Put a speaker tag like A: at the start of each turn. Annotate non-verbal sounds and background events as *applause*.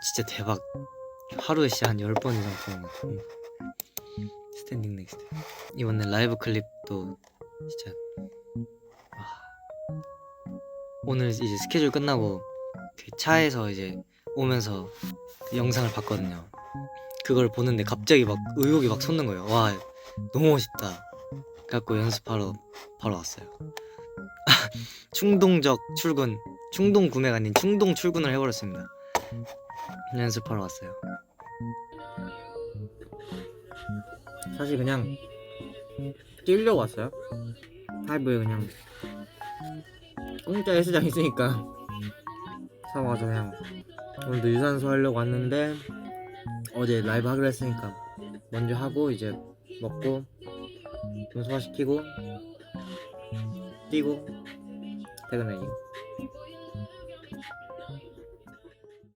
A: 진짜 대박. 하루에 한 10번 이상 보는 응. 스탠딩 넥스트. 이번에 라이브 클립도 진짜 와. 오늘 이제 스케줄 끝나고 그 차에서 이제 오면서 그 영상을 봤거든요. 그걸 보는데 갑자기 막 의욕이 막 솟는 거예요. 와 너무 멋있다. 그래갖고 연습하러 바로 왔어요. *laughs* 충동적 출근 충동 구매가 아닌 충동 출근을 해버렸습니다 연습하러 왔어요
B: 사실 그냥 뛰려고 왔어요. 하이브에 그냥 공짜 헬스장 있으니까 사고 와서 그냥 오늘도 유산소 하려고 왔는데 어제 라이브 하기로 했으니까 먼저 하고 이제 먹고 좀 소화시키고 뛰고 퇴근해야지.